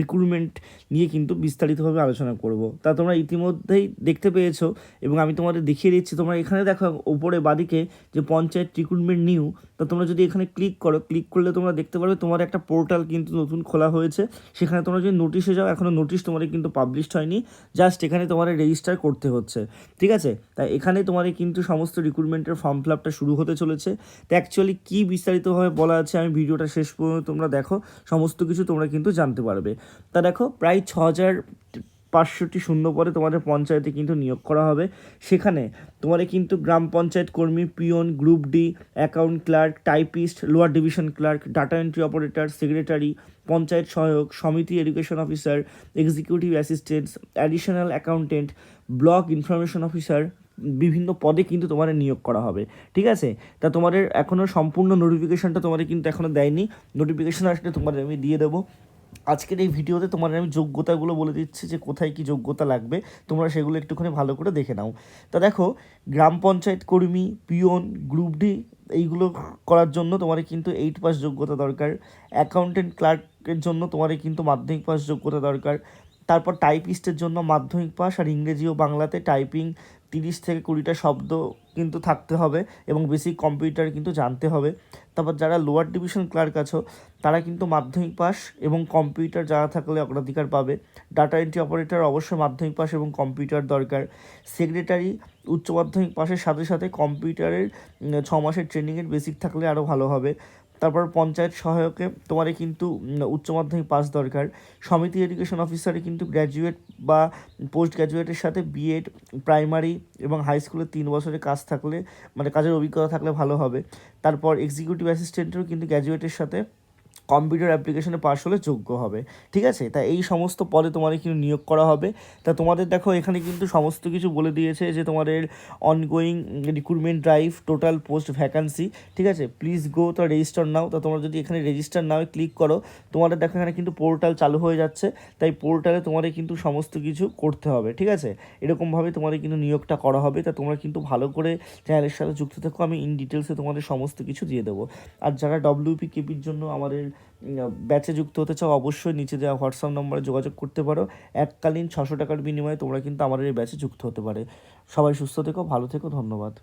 Recruitment নিয়ে কিন্তু বিস্তারিতভাবে আলোচনা করব। তা তোমরা ইতিমধ্যেই দেখতে পেয়েছ এবং আমি তোমাদের দেখিয়ে দিচ্ছি, তোমরা এখানে দেখো ওপরে বাদিকে যে পঞ্চায়েত রিক্রুটমেন্ট নিউ তা তোমরা যদি এখানে ক্লিক করো ক্লিক করলে তোমরা দেখতে পারবে তোমার একটা পোর্টাল কিন্তু নতুন খোলা হয়েছে। সেখানে তোমরা যদি নোটিশে যাও এখনও নোটিশ তোমাদের কিন্তু পাবলিশড হয়নি জাস্ট এখানে তোমার রেজিস্টার করতে হচ্ছে, ঠিক আছে? তাই এখানে তোমার কিন্তু সমস্ত রিক্রুটমেন্টের ফর্ম ফিল আপটা শুরু হতে চলেছে। তো অ্যাকচুয়ালি কী বিস্তারিতভাবে বলা আছে, আমি ভিডিওটা শেষ পর্যন্ত তোমরা দেখো, সমস্ত কিছু তোমরা কিন্তু জানতে পারবে। তা দেখো, প্রায় ছ হাজার পাঁচশোটি শূন্য পরে তোমাদের পঞ্চায়েতে কিন্তু নিয়োগ করা হবে। সেখানে তোমাদের কিন্তু গ্রাম পঞ্চায়েত কর্মী, peon, group D, account clerk, typist, lower division clerk, data entry operator, secretary, panchayat সহায়ক, samiti education officer, executive assistants, additional accountant block information officer বিভিন্ন পদে কিন্তু তোমাদের নিয়োগ করা হবে। ঠিক আছে? তা তোমাদের এখনও সম্পূর্ণ নোটিফিকেশনটা তোমাদের কিন্তু এখনও দেয়নি। নোটিফিকেশন আসলে তোমাদের আমি দিয়ে দেবো। আজকের এই ভিডিওতে তোমার আমি যোগ্যতাগুলো বলে দিচ্ছি যে কোথায় কি যোগ্যতা লাগবে। তোমরা সেগুলো একটুখানি ভালো করে দেখে নাও। তা দেখো, গ্রাম পঞ্চায়েত কর্মী, পিওন, গ্রুপ ডি, এইগুলো করার জন্য তোমার কিন্তু এইট পাস যোগ্যতা দরকার। অ্যাকাউন্টেন্ট ক্লার্কের জন্য তোমার কিন্তু মাধ্যমিক পাস যোগ্যতা দরকার। তারপর টাইপিস্টের জন্য মাধ্যমিক পাস আর ইংরেজি ও বাংলাতে টাইপিং তিরিশ থেকে কুড়িটা শব্দ কিন্তু থাকতে হবে এবং বেসিক কম্পিউটার কিন্তু জানতে হবে। তারপর যারা লোয়ার ডিভিশন ক্লার্ক আছো, তারা কিন্তু মাধ্যমিক পাস এবং কম্পিউটার যারা থাকলে অগ্রাধিকার পাবে। ডাটা এন্ট্রি অপারেটর অবশ্যই মাধ্যমিক পাস এবং কম্পিউটার দরকার। সেক্রেটারি উচ্চ মাধ্যমিক পাসের সাথে সাথে কম্পিউটারের ছ মাসের ট্রেনিংয়ের বেসিক থাকলে আরও ভালো হবে। তারপর পঞ্চায়েত সহায়কে তোমারে কিন্তু উচ্চ মাধ্যমিক পাস দরকার। সমিতি এডুকেশন অফিসারে কিন্তু গ্র্যাজুয়েট বা পোস্ট গ্র্যাজুয়েটের সাথে বিএড প্রাইমারি এবং হাই স্কুলে তিন বছরের কাজ থাকলে মানে কাজের অভিজ্ঞতা থাকলে ভালো হবে। তারপর এক্সিকিউটিভ অ্যাসিস্ট্যান্টেরও কিন্তু গ্র্যাজুয়েটের সাথে কম্পিউটার অ্যাপ্লিকেশনে পাস হলে যোগ্য হবে, ঠিক আছে? তা এই সমস্ত পদে তোমাদের কিন্তু নিয়োগ করা হবে। তা তোমাদের দেখো, এখানে কিন্তু সমস্ত কিছু বলে দিয়েছে যে তোমাদের ongoing recruitment drive total post vacancy ঠিক আছে? প্লিজ গো তো রেজিস্টার নাও। তা তোমরা যদি এখানে রেজিস্টার নাও ক্লিক করো, তোমাদের দেখো এখানে কিন্তু পোর্টাল চালু হয়ে যাচ্ছে। তাই পোর্টালে তোমাদের কিন্তু সমস্ত কিছু করতে হবে, ঠিক আছে? এরকমভাবে তোমাদের কিন্তু নিয়োগটা করা হবে। তা তোমরা কিন্তু ভালো করে চ্যানেলের সাথে যুক্ত থাকো। আমি ইন ডিটেলসে তোমাদের সমস্ত কিছু দিয়ে দেবো। আর যারা ডব্লিউপি কেপির জন্য আমাদের ব্যাচে যুক্ত হতে চাও, অবশ্যই নিচে দেওয়া হোয়াটসঅ্যাপ নম্বরে যোগাযোগ করতে পারো। এককালীন ছশো টাকার বিনিময়ে তোমরা কিন্তু আমাদের এই ব্যাচে যুক্ত হতে পারে। সবাই সুস্থ থেকো, ভালো থেকো, ধন্যবাদ।